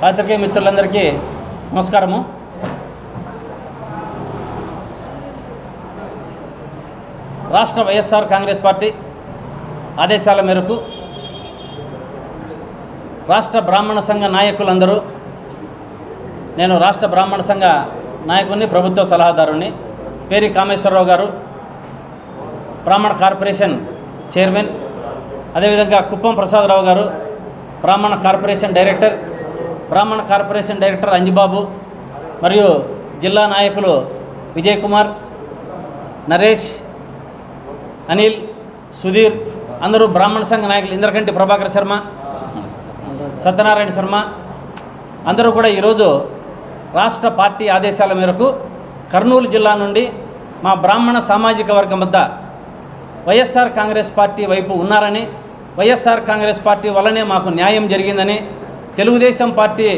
పాత్రికేయ మిత్రులందరికీ నమస్కారము. రాష్ట్ర వైఎస్ఆర్ కాంగ్రెస్ పార్టీ ఆదేశాల మేరకు రాష్ట్ర బ్రాహ్మణ సంఘ నాయకులందరూ నేను రాష్ట్ర బ్రాహ్మణ సంఘ నాయకుడిని ప్రభుత్వ సలహాదారుని పేరి కామేశ్వరరావు గారు బ్రాహ్మణ కార్పొరేషన్ చైర్మన్ అదేవిధంగా కుప్పం ప్రసాదరావు గారు బ్రాహ్మణ కార్పొరేషన్ డైరెక్టర్ బ్రాహ్మణ కార్పొరేషన్ డైరెక్టర్ అంజిబాబు మరియు జిల్లా నాయకులు విజయ్ కుమార్ నరేష్ అనిల్ సుధీర్ అందరూ బ్రాహ్మణ సంఘ నాయకులు ఇంద్రకంటి ప్రభాకర్ శర్మ సత్యనారాయణ శర్మ అందరూ కూడా ఈరోజు రాష్ట్ర పార్టీ ఆదేశాల మేరకు కర్నూలు జిల్లా నుండి మా బ్రాహ్మణ సామాజిక వర్గం వద్ద వైఎస్ఆర్ కాంగ్రెస్ పార్టీ వైపు ఉన్నారని వైఎస్ఆర్ కాంగ్రెస్ పార్టీ వల్లనే మాకు న్యాయం జరిగిందని తెలుగుదేశం పార్టీ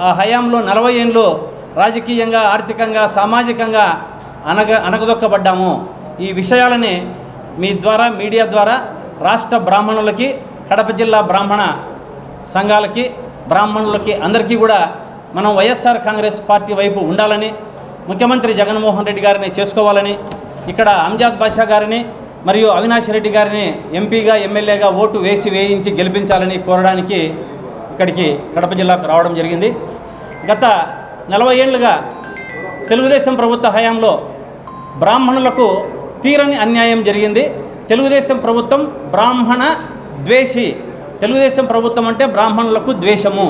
ఆ హయాంలో నలభై ఏళ్ళు రాజకీయంగా ఆర్థికంగా సామాజికంగా అనగ అనగదొక్కబడ్డాము ఈ విషయాలని మీ ద్వారా మీడియా ద్వారా రాష్ట్ర బ్రాహ్మణులకి కడప జిల్లా బ్రాహ్మణ సంఘాలకి బ్రాహ్మణులకి అందరికీ కూడా మనం వైఎస్ఆర్ కాంగ్రెస్ పార్టీ వైపు ఉండాలని ముఖ్యమంత్రి జగన్మోహన్ రెడ్డి గారిని చేసుకోవాలని ఇక్కడ అంజాద్ బాషా గారిని మరియు అవినాష్ రెడ్డి గారిని ఎంపీగా ఎమ్మెల్యేగా ఓటు వేసి వేయించి గెలిపించాలని కోరడానికి ఇక్కడికి కడప జిల్లాకు రావడం జరిగింది. గత నలభై ఏళ్ళుగా తెలుగుదేశం ప్రభుత్వ హయాంలో బ్రాహ్మణులకు తీరని అన్యాయం జరిగింది. తెలుగుదేశం ప్రభుత్వం బ్రాహ్మణ ద్వేషి. తెలుగుదేశం ప్రభుత్వం అంటే బ్రాహ్మణులకు ద్వేషము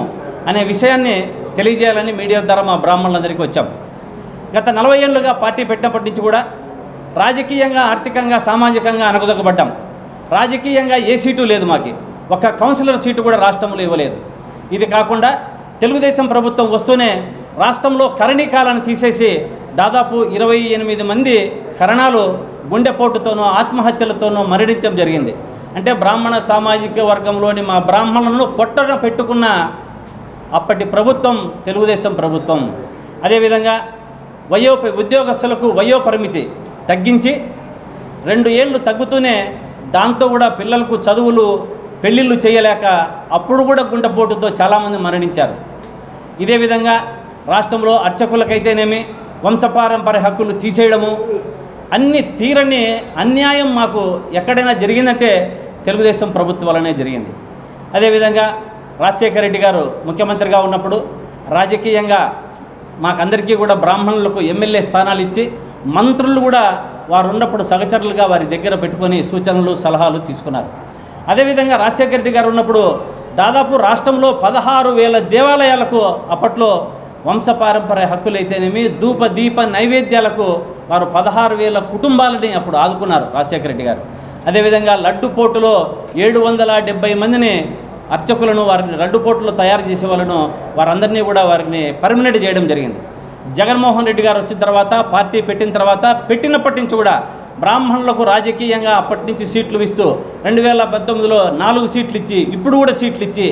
అనే విషయాన్ని తెలియజేయాలని మీడియా ద్వారా మా బ్రాహ్మణులందరికీ వచ్చాం. గత నలభై ఏళ్ళుగా పార్టీ పెట్టినప్పటి నుంచి కూడా రాజకీయంగా ఆర్థికంగా సామాజికంగా అనగదొకబడ్డాం రాజకీయంగా ఏ సీటు లేదు మాకి. ఒక కౌన్సిలర్ సీటు కూడా రాష్ట్రంలో ఇవ్వలేదు. ఇది కాకుండా తెలుగుదేశం ప్రభుత్వం వస్తూనే రాష్ట్రంలో కరణీకాలను తీసేసి దాదాపు ఇరవై ఎనిమిది మంది కరణాలు గుండెపోటుతోనో ఆత్మహత్యలతోనో మరణించడం జరిగింది. అంటే బ్రాహ్మణ సామాజిక వర్గంలోని మా బ్రాహ్మణులను పొట్టన పెట్టుకున్న అప్పటి ప్రభుత్వం తెలుగుదేశం ప్రభుత్వం. అదేవిధంగా వయో ఉద్యోగస్తులకు వయో పరిమితి తగ్గించి రెండు ఏళ్ళు తగ్గుతూనే దాంతో కూడా పిల్లలకు చదువులు పెళ్ళిళ్ళు చేయలేక అప్పుడు కూడా గుండెపోటుతో చాలామంది మరణించారు. ఇదే విధంగా రాష్ట్రంలో అర్చకులకైతేనేమి వంశపారంపర్య హక్కులు తీసేయడము అన్ని తీరని అన్యాయం మాకు ఎక్కడైనా జరిగిందంటే తెలుగుదేశం ప్రభుత్వం వల్లనే జరిగింది. అదేవిధంగా రాజశేఖర రెడ్డి గారు ముఖ్యమంత్రిగా ఉన్నప్పుడు రాజకీయంగా మాకందరికీ కూడా బ్రాహ్మణులకు ఎమ్మెల్యే స్థానాలు ఇచ్చి మంత్రులు కూడా వారు ఉన్నప్పుడు సహచరులుగా వారి దగ్గర పెట్టుకొని సూచనలు సలహాలు తీసుకున్నారు. అదేవిధంగా రాజశేఖర రెడ్డి గారు ఉన్నప్పుడు దాదాపు రాష్ట్రంలో పదహారు వేల దేవాలయాలకు అప్పట్లో వంశపారంపర్య హక్కులైతేనేమి ధూప దీప నైవేద్యాలకు వారు పదహారు వేల కుటుంబాలని అప్పుడు ఆదుకున్నారు రాజశేఖర రెడ్డి గారు. అదేవిధంగా లడ్డు పోటులో ఏడు వందల డెబ్బై మందిని అర్చకులను వారిని లడ్డు పోటులో తయారు చేసే వాళ్ళను వారందరినీ కూడా వారిని పర్మినెంట్ చేయడం జరిగింది. జగన్మోహన్ రెడ్డి గారు వచ్చిన తర్వాత పార్టీ పెట్టిన తర్వాత పెట్టినప్పటి నుంచి కూడా బ్రాహ్మణులకు రాజకీయంగా అప్పటి నుంచి సీట్లు ఇస్తూ రెండు వేల పంతొమ్మిదిలో నాలుగు సీట్లు ఇచ్చి ఇప్పుడు కూడా సీట్లు ఇచ్చి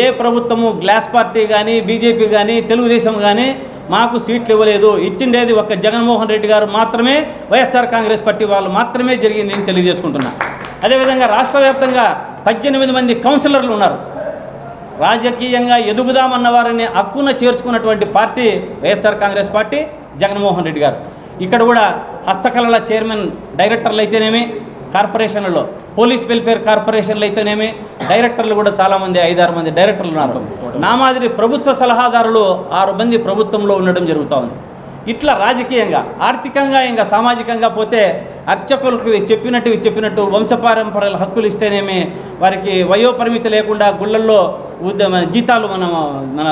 ఏ ప్రభుత్వము గ్లాస్ పార్టీ కానీ బీజేపీ కానీ తెలుగుదేశం కానీ మాకు సీట్లు ఇవ్వలేదు. ఇచ్చిండేది ఒక జగన్మోహన్ రెడ్డి గారు మాత్రమే వైఎస్ఆర్ కాంగ్రెస్ పార్టీ వాళ్ళు మాత్రమే జరిగింది అని తెలియజేసుకుంటున్నా. అదేవిధంగా రాష్ట్ర వ్యాప్తంగా పద్దెనిమిది మంది కౌన్సిలర్లు ఉన్నారు. రాజకీయంగా ఎదుగుదామన్న వారిని హక్కున చేర్చుకున్నటువంటి పార్టీ వైఎస్ఆర్ కాంగ్రెస్ పార్టీ జగన్మోహన్ రెడ్డి గారు. ఇక్కడ కూడా హస్తకళల చైర్మన్ డైరెక్టర్లు అయితేనేమి కార్పొరేషన్లలో పోలీస్ వెల్ఫేర్ కార్పొరేషన్లు అయితేనేమి డైరెక్టర్లు కూడా చాలామంది ఐదారు మంది డైరెక్టర్లు ఉన్నారు. నా మాదిరి ప్రభుత్వ సలహాదారులు ఆరు మంది ప్రభుత్వంలో ఉండడం జరుగుతూ ఉంది. ఇట్లా రాజకీయంగా ఆర్థికంగా ఇంకా సామాజికంగా పోతే అర్చకులకు చెప్పినట్టు చెప్పినట్టు వంశపారంపరల హక్కులు ఇస్తేనేమి వారికి వయోపరిమితి లేకుండా గుళ్ళల్లో మన జీతాలు మన మన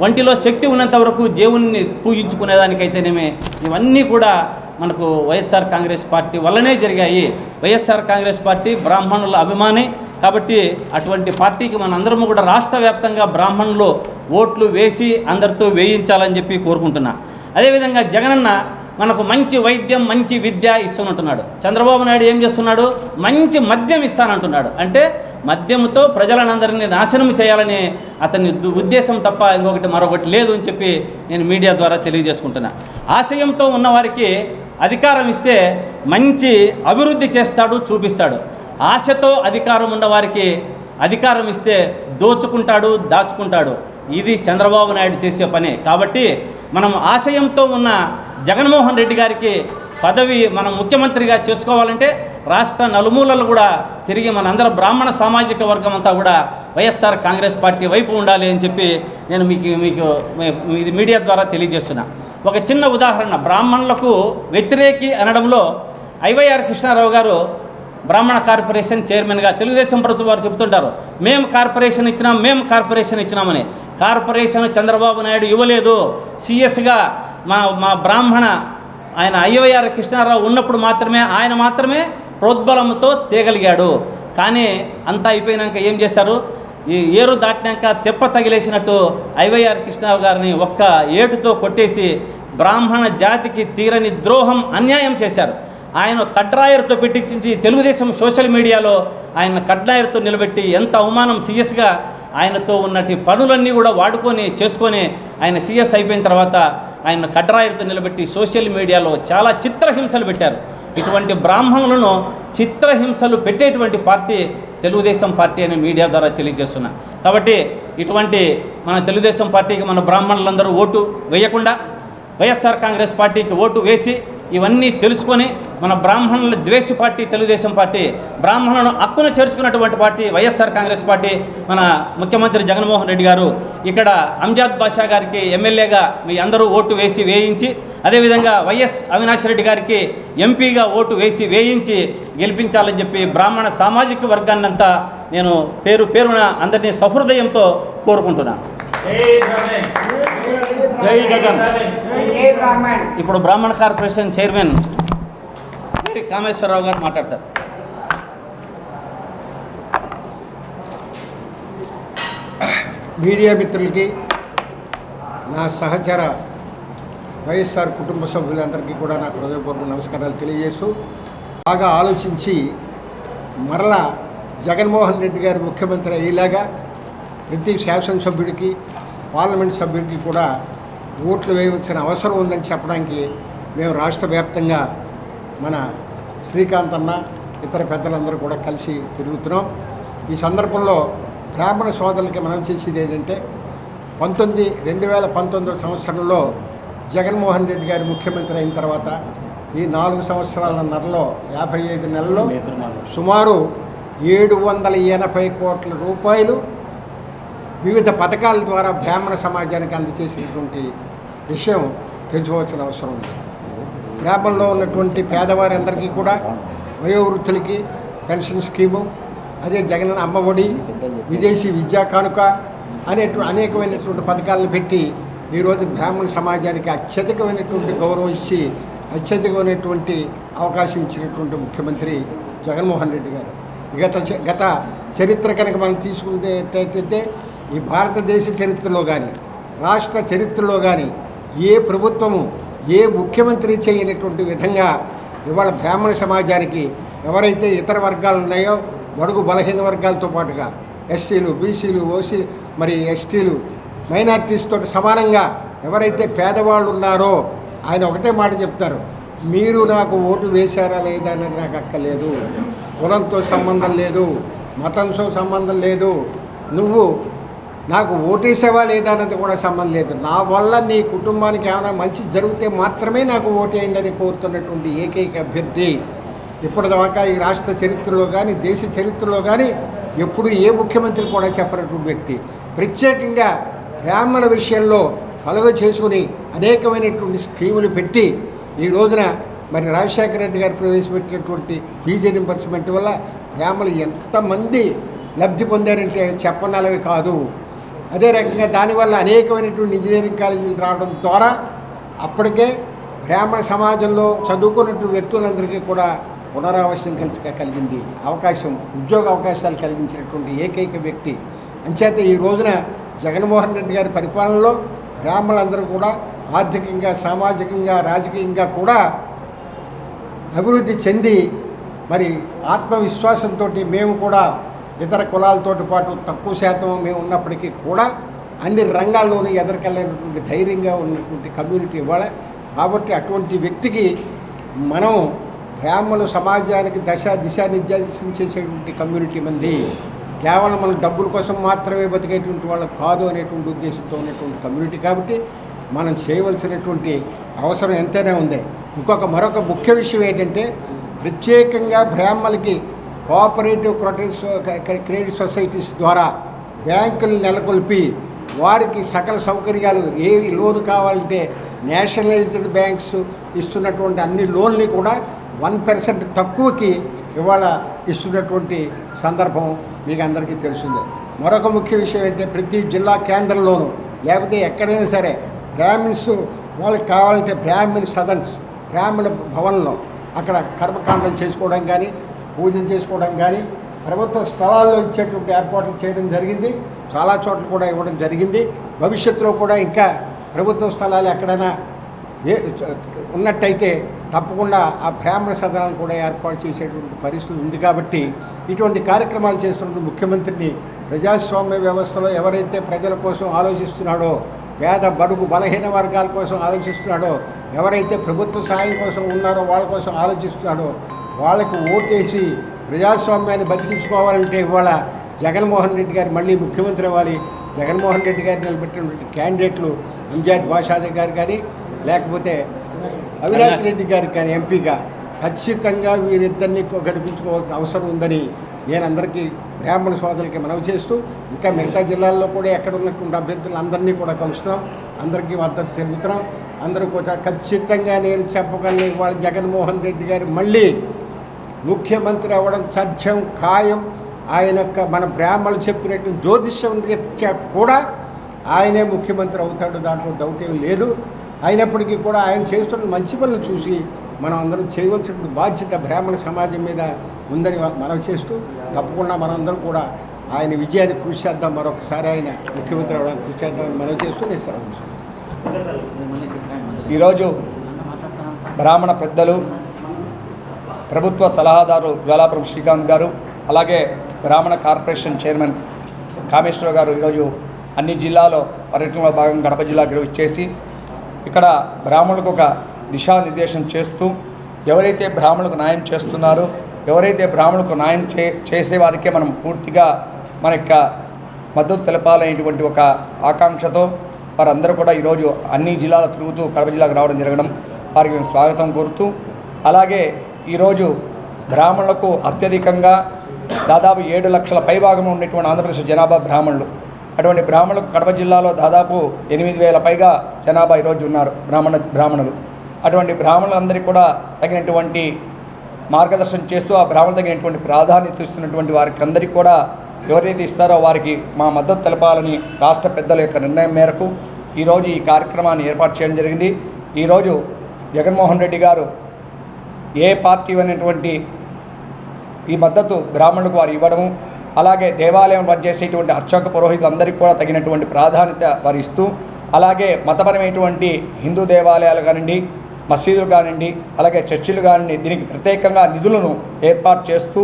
వంటిలో శక్తి ఉన్నంత వరకు దేవుణ్ణి పూజించుకునేదానికైతేనేమి ఇవన్నీ కూడా మనకు వైఎస్ఆర్ కాంగ్రెస్ పార్టీ వల్లనే జరిగాయి. వైఎస్ఆర్ కాంగ్రెస్ పార్టీ బ్రాహ్మణుల అభిమాని కాబట్టి అటువంటి పార్టీకి మనందరము కూడా రాష్ట్ర వ్యాప్తంగా బ్రాహ్మణులు ఓట్లు వేసి అందరితో వేయించాలని చెప్పి కోరుకుంటున్నాను అదేవిధంగా జగనన్న మనకు మంచి వైద్యం మంచి విద్య ఇస్తున్నట్టున్నాడు చంద్రబాబు నాయుడు ఏం చేస్తున్నాడు? మంచి మద్యం ఇస్తానంటున్నాడు. అంటే మద్యంతో ప్రజలనందరినీ నాశనం చేయాలని అతని ఉద్దేశం తప్ప ఇంకొకటి మరొకటి లేదు అని చెప్పి నేను మీడియా ద్వారా తెలియజేసుకుంటున్నా. ఆశయంతో ఉన్నవారికి అధికారం ఇస్తే మంచి అభివృద్ధి చేస్తాడు చూపిస్తాడు. ఆశతో అధికారం ఉన్నవారికి అధికారం ఇస్తే దోచుకుంటాడు దాచుకుంటాడు. ఇది చంద్రబాబు నాయుడు చేసే పని. కాబట్టి మనం ఆశయంతో ఉన్న జగన్మోహన్ రెడ్డి గారికి పదవి మనం ముఖ్యమంత్రిగా చేసుకోవాలంటే రాష్ట్ర నలుమూలలు కూడా తిరిగి మనందరం బ్రాహ్మణ సామాజిక వర్గం అంతా కూడా వైఎస్ఆర్ కాంగ్రెస్ పార్టీ వైపు ఉండాలి అని చెప్పి నేను మీకు మీకు ఇది మీడియా ద్వారా తెలియజేస్తున్నా. ఒక చిన్న ఉదాహరణ బ్రాహ్మణులకు వ్యతిరేకి అనడంలో ఐవైఆర్ కృష్ణారావు గారు బ్రాహ్మణ కార్పొరేషన్ చైర్మన్గా తెలుగుదేశం ప్రభుత్వం వారు చెబుతుంటారు మేము కార్పొరేషన్ ఇచ్చినాం మేము కార్పొరేషన్ ఇచ్చినామని. కార్పొరేషన్ చంద్రబాబు నాయుడు ఇవ్వలేదు సిఎస్గా మా మా బ్రాహ్మణ ఆయన ఐవైఆర్ కృష్ణారావు ఉన్నప్పుడు మాత్రమే ఆయన మాత్రమే ప్రోద్బలంతో తేగలిగాడు. కానీ అంతా అయిపోయినాక ఏం చేశారు? ఈ ఏరు దాటినాక తెప్ప తగిలేసినట్టు ఐవైఆర్ కృష్ణారావు గారిని ఒక్క ఏటుతో కొట్టేసి బ్రాహ్మణ జాతికి తీరని ద్రోహం అన్యాయం చేశారు. ఆయన కట్రాయర్తో పెట్టించి తెలుగుదేశం సోషల్ మీడియాలో ఆయన కట్రాయర్తో నిలబెట్టి ఎంత అవమానం సీఎస్గా ఆయనతో ఉన్నటి పనులన్నీ కూడా వాడుకొని చేసుకొని ఆయన సీఎస్ అయిపోయిన తర్వాత ఆయన కట్రాయర్తో నిలబెట్టి సోషల్ మీడియాలో చాలా చిత్రహింసలు పెట్టారు. ఇటువంటి బ్రాహ్మణులను చిత్రహింసలు పెట్టేటువంటి పార్టీ తెలుగుదేశం పార్టీ అనే మీడియా ద్వారా తెలియజేస్తున్నా. కాబట్టి ఇటువంటి మన తెలుగుదేశం పార్టీకి మన బ్రాహ్మణులందరూ ఓటు వేయకుండా వైఎస్ఆర్ కాంగ్రెస్ పార్టీకి ఓటు వేసి ఇవన్నీ తెలుసుకొని మన బ్రాహ్మణుల ద్వేష పార్టీ తెలుగుదేశం పార్టీ బ్రాహ్మణులను హక్కును చేర్చుకున్నటువంటి పార్టీ వైఎస్ఆర్ కాంగ్రెస్ పార్టీ మన ముఖ్యమంత్రి జగన్మోహన్ రెడ్డి గారు ఇక్కడ అంజాద్ బాషా గారికి ఎమ్మెల్యేగా మీ అందరూ ఓటు వేసి వేయించి అదేవిధంగా వైఎస్ అవినాష్ రెడ్డి గారికి ఎంపీగా ఓటు వేసి వేయించి గెలిపించాలని చెప్పి బ్రాహ్మణ సామాజిక వర్గాన్నంతా నేను పేరు పేరున అందరినీ సహృదయంతో కోరుకుంటున్నాను. జై జగన్. జై బ్రాహ్మణ్. ఇప్పుడు బ్రాహ్మణ కార్పొరేషన్ చైర్మన్ కామేశ్వరరావు గారు మాట్లాడతారు. మీడియా మిత్రులకి నా సహచర వైఎస్ఆర్ కుటుంబ సభ్యులందరికీ కూడా నాకు హృదయపూర్వక నమస్కారాలు తెలియజేస్తూ బాగా ఆలోచించి మరలా జగన్మోహన్ రెడ్డి గారు ముఖ్యమంత్రి అయ్యేలాగా ప్రతి శాసనసభ్యుడికి పార్లమెంట్ సభ్యుడికి కూడా ఓట్లు వేయవలసిన అవసరం ఉందని చెప్పడానికి మేము రాష్ట్ర వ్యాప్తంగా మన శ్రీకాంత్ అన్న ఇతర పెద్దలందరూ కూడా కలిసి తిరుగుతున్నాం. ఈ సందర్భంలో బ్రాహ్మణ సోదరులకి మనం చేసేది ఏంటంటే పంతొమ్మిది రెండు వేల పంతొమ్మిదో సంవత్సరంలో జగన్మోహన్ రెడ్డి గారు ముఖ్యమంత్రి అయిన తర్వాత ఈ నాలుగు సంవత్సరాల నెలలో యాభై ఐదు నెలల్లో సుమారు ఏడు వందల ఎనభై కోట్ల రూపాయలు వివిధ పథకాల ద్వారా బ్రాహ్మణ సమాజానికి అందజేసినటువంటి విషయం తెలుసుకోవాల్సిన అవసరం ఉంది. గ్రామంలో ఉన్నటువంటి పేదవారందరికీ కూడా వయోవృద్ధులకి పెన్షన్ స్కీము అదే జగన్ అమ్మఒడి విదేశీ విద్యా కానుక అనేటు అనేకమైనటువంటి పథకాలను పెట్టి ఈరోజు బ్రాహ్మణ సమాజానికి అత్యధికమైనటువంటి గౌరవం ఇచ్చి అత్యధికమైనటువంటి అవకాశం ఇచ్చినటువంటి ముఖ్యమంత్రి జగన్మోహన్ రెడ్డి గారు. గత గత చరిత్ర కనుక మనం తీసుకునేటట్టయితే ఈ భారతదేశ చరిత్రలో కానీ రాష్ట్ర చరిత్రలో కానీ ఏ ప్రభుత్వము ఏ ముఖ్యమంత్రి చేయనటువంటి విధంగా ఇవాళ బ్రాహ్మణ సమాజానికి ఎవరైతే ఇతర వర్గాలు ఉన్నాయో బడుగు బలహీన వర్గాలతో పాటుగా ఎస్సీలు బీసీలు ఓసీ మరి ఎస్టీలు మైనార్టీస్తో సమానంగా ఎవరైతే పేదవాళ్ళు ఉన్నారో ఆయన ఒకటే మాట చెప్తారు మీరు నాకు ఓటు వేశారా లేదా అనేది నాకు అక్కర్లేదు. కులంతో సంబంధం లేదు మతంతో సంబంధం లేదు. నువ్వు నాకు ఓటేసేవా లేదా అన్నది కూడా సంబంధం లేదు. నా వల్ల నీ కుటుంబానికి ఏమైనా మంచి జరిగితే మాత్రమే నాకు ఓటేయండి అని కోరుతున్నటువంటి ఏకైక అభ్యర్థి ఇప్పటిదాకా ఈ రాష్ట్ర చరిత్రలో కానీ దేశ చరిత్రలో కానీ ఎప్పుడు ఏ ముఖ్యమంత్రి కూడా చెప్పనటువంటి వ్యక్తి. ప్రత్యేకంగా గ్రామాల విషయంలో కలుగ చేసుకుని అనేకమైనటువంటి స్కీములు పెట్టి ఈ రోజున మరి రాజశేఖర రెడ్డి గారు ప్రవేశపెట్టినటువంటి ఫీజు రింబర్స్మెంట్ వల్ల బ్రాహ్మణులు ఎంతమంది లబ్ధి పొందారంటే చెప్పనాలవి కాదు. అదే రకంగా దానివల్ల అనేకమైనటువంటి ఇంజనీరింగ్ కాలేజీలు రావడం ద్వారా అప్పటికే బ్రాహ్మణ సమాజంలో చదువుకున్నటువంటి వ్యక్తులందరికీ కూడా పునరావశ్యం కలిసి కలిగింది అవకాశం ఉద్యోగ అవకాశాలు కలిగించినటువంటి ఏకైక వ్యక్తి. అంచేత ఈ రోజున జగన్మోహన్ రెడ్డి గారి పరిపాలనలో బ్రాహ్మణులందరూ కూడా ఆర్థికంగా సామాజికంగా రాజకీయంగా కూడా అభివృద్ధి చెంది మరి ఆత్మవిశ్వాసంతో మేము కూడా ఇతర కులాలతోటి పాటు తక్కువ శాతం మేము ఉన్నప్పటికీ కూడా అన్ని రంగాల్లోనూ ఎదరికెళ్ళినటువంటి ధైర్యంగా ఉన్నటువంటి కమ్యూనిటీ ఇవ్వాలి కాబట్టి అటువంటి వ్యక్తికి మనం బ్రాహ్మణ సమాజానికి దశ దిశానిర్దేశం చేసేటువంటి కమ్యూనిటీ మంది. కేవలం మనం డబ్బుల కోసం మాత్రమే బతికేటువంటి వాళ్ళు కాదు అనేటువంటి ఉద్దేశంతో ఉన్నటువంటి కమ్యూనిటీ కాబట్టి మనం చేయవలసినటువంటి అవసరం ఎంతైనా ఉంది. ఇంకొక మరొక ముఖ్య విషయం ఏంటంటే ప్రత్యేకంగా బ్రాహ్మణులకి కోఆపరేటివ్ క్రెడిట్ క్రెడిట్ సొసైటీస్ ద్వారా బ్యాంకులు నెలకొల్పి వారికి సకల సౌకర్యాలు ఏ లోన్ కావాలంటే నేషనలైజ్డ్ బ్యాంక్స్ ఇస్తున్నటువంటి అన్ని లోన్లు కూడా వన్ పర్సెంట్ తక్కువకి ఇవాళ ఇస్తున్నటువంటి సందర్భం మీకు అందరికీ తెలిసిందే. మరొక ముఖ్య విషయం ఏంటంటే ప్రతి జిల్లా కేంద్రంలోనూ లేకపోతే ఎక్కడైనా సరే బ్రాహ్మిన్స్ వాళ్ళకి కావాలంటే బ్రాహ్మిన్ సదన్స్ బ్రాహ్మణ భవన్లో అక్కడ కర్మకాండలు చేసుకోవడం కానీ పూజలు చేసుకోవడం కానీ ప్రభుత్వ స్థలాల్లో ఇచ్చేటువంటి ఏర్పాట్లు చేయడం జరిగింది. చాలా చోట్ల కూడా ఇవ్వడం జరిగింది. భవిష్యత్తులో కూడా ఇంకా ప్రభుత్వ స్థలాలు ఎక్కడైనా ఏ ఉన్నట్టయితే తప్పకుండా ఆ బ్రాహ్మణ సదనాలు కూడా ఏర్పాటు చేసేటువంటి పరిస్థితి ఉంది కాబట్టి ఇటువంటి కార్యక్రమాలు చేస్తున్న ముఖ్యమంత్రిని ప్రజాస్వామ్య వ్యవస్థలో ఎవరైతే ప్రజల కోసం ఆలోచిస్తున్నాడో పేద బడుగు బలహీన వర్గాల కోసం ఆలోచిస్తున్నాడో ఎవరైతే ప్రభుత్వ సహాయం కోసం ఉన్నారో వాళ్ళ కోసం ఆలోచిస్తున్నాడో వాళ్ళకి ఓటేసి ప్రజాస్వామ్యాన్ని బతికించుకోవాలంటే ఇవాళ జగన్మోహన్ రెడ్డి గారు మళ్ళీ ముఖ్యమంత్రి అవ్వాలి. జగన్మోహన్ రెడ్డి గారు నిలబెట్టినటువంటి క్యాండిడేట్లు అంజాద్ బాషాదే గారు కానీ లేకపోతే అవినాష్ రెడ్డి గారికి కానీ ఎంపీగా ఖచ్చితంగా వీరిద్దరిని గడిపించుకోవాల్సిన అవసరం ఉందని నేను అందరికీ బ్రాహ్మణ సోదరులకి మనవి చేస్తూ ఇంకా మిగతా జిల్లాల్లో కూడా ఎక్కడ ఉన్నటువంటి అభ్యర్థులు అందరినీ కూడా కలుస్తున్నాం. అందరికీ మద్దతు తెలుపుతున్నాం. అందరూ కూడా ఖచ్చితంగా నేను చెప్పగలను ఇవాళ జగన్మోహన్ రెడ్డి గారు మళ్ళీ ముఖ్యమంత్రి అవ్వడం సత్యం ఖాయం. ఆయన యొక్క మన బ్రాహ్మణులు చెప్పినట్టు జ్యోతిష్యం రీత్యా కూడా ఆయనే ముఖ్యమంత్రి అవుతాడు దాంట్లో డౌట్ ఏం లేదు. అయినప్పటికీ కూడా ఆయన చేస్తున్న మంచి పనులు చూసి మనం అందరం చేయవలసిన బాధ్యత బ్రాహ్మణ సమాజం మీద ఉందని మనం చేస్తూ తప్పకుండా మనందరం కూడా ఆయన విజయాన్ని కృషి చేద్దాం. మరొకసారి ఆయన ముఖ్యమంత్రి అవడానికి కృషి చేద్దామని మనం చేస్తూ నేను సెలవు ఈరోజు బ్రాహ్మణ పెద్దలు ప్రభుత్వ సలహాదారు జ్వాలాపురం శ్రీకాంత్ గారు అలాగే బ్రాహ్మణ కార్పొరేషన్ చైర్మన్ కామేశ్వరరావు గారు ఈరోజు అన్ని జిల్లాలో పర్యటనలో భాగం గడప జిల్లాకు ఇచ్చేసి ఇక్కడ బ్రాహ్మణులకు ఒక దిశానిర్దేశం చేస్తూ ఎవరైతే బ్రాహ్మణులకు న్యాయం చేస్తున్నారో ఎవరైతే బ్రాహ్మణులకు న్యాయం చే చేసేవారికే మనం పూర్తిగా మన యొక్క మద్దతు తెలపాలనేటువంటి ఒక ఆకాంక్షతో వారందరూ కూడా ఈరోజు అన్ని జిల్లాలు తిరుగుతూ కడప జిల్లాకు రావడం జరగడం వారికి మేము స్వాగతం కోరుతూ అలాగే ఈరోజు బ్రాహ్మణులకు అత్యధికంగా దాదాపు ఏడు లక్షల పైభాగం ఉన్నటువంటి ఆంధ్రప్రదేశ్ జనాభా బ్రాహ్మణులు. అటువంటి బ్రాహ్మణులకు కడప జిల్లాలో దాదాపు ఎనిమిది వేల పైగా జనాభా ఈరోజు ఉన్నారు బ్రాహ్మణ బ్రాహ్మణులు. అటువంటి బ్రాహ్మణులందరికీ కూడా తగినటువంటి మార్గదర్శనం చేస్తూ ఆ బ్రాహ్మణులు తగినటువంటి ప్రాధాన్యత ఇస్తున్నటువంటి వారికి అందరికీ కూడా ఎవరైతే ఇస్తారో వారికి మా మద్దతు తెలపాలని రాష్ట్ర పెద్దల యొక్క నిర్ణయం మేరకు ఈరోజు ఈ కార్యక్రమాన్ని ఏర్పాటు చేయడం జరిగింది. ఈరోజు జగన్మోహన్ రెడ్డి గారు ఏ పార్టీ అనేటువంటి ఈ మద్దతు బ్రాహ్మణులకు వారు ఇవ్వడము అలాగే దేవాలయం పనిచేసేటువంటి అర్చక పురోహితులందరికీ కూడా తగినటువంటి ప్రాధాన్యత వారు ఇస్తూ అలాగే మతపరమైనటువంటి హిందూ దేవాలయాలు కానివ్వండి మసీదులు కానివ్వండి అలాగే చర్చిలు కానివ్వండి దీనికి ప్రత్యేకంగా నిధులను ఏర్పాటు చేస్తూ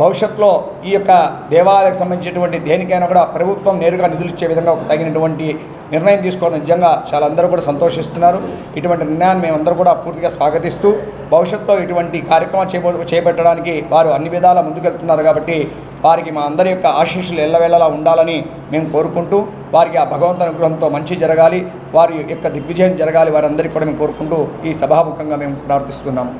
భవిష్యత్తులో ఈ యొక్క దేవాలయాలకు సంబంధించినటువంటి దేనికైనా కూడా ప్రభుత్వం నేరుగా నిధులు ఇచ్చే విధంగా ఒక తగినటువంటి నిర్ణయం తీసుకోవడం నిజంగా చాలా అందరూ కూడా సంతోషిస్తున్నారు. ఇటువంటి నిర్ణయాన్ని మేమందరూ కూడా పూర్తిగా స్వాగతిస్తూ భవిష్యత్తులో ఇటువంటి కార్యక్రమం చేప చేపట్టడానికి వారు అన్ని విధాలా ముందుకెళ్తున్నారు కాబట్టి వారికి మా అందరి యొక్క ఆశీస్సులు ఎల్లవేళలా ఉండాలని మేము కోరుకుంటూ వారికి ఆ భగవంతు అనుగ్రహంతో మంచి జరగాలి వారి యొక్క దిగ్విజయం జరగాలి వారందరికీ కూడా మేము కోరుకుంటూ ఈ సభాముఖంగా మేము ప్రార్థిస్తున్నాము.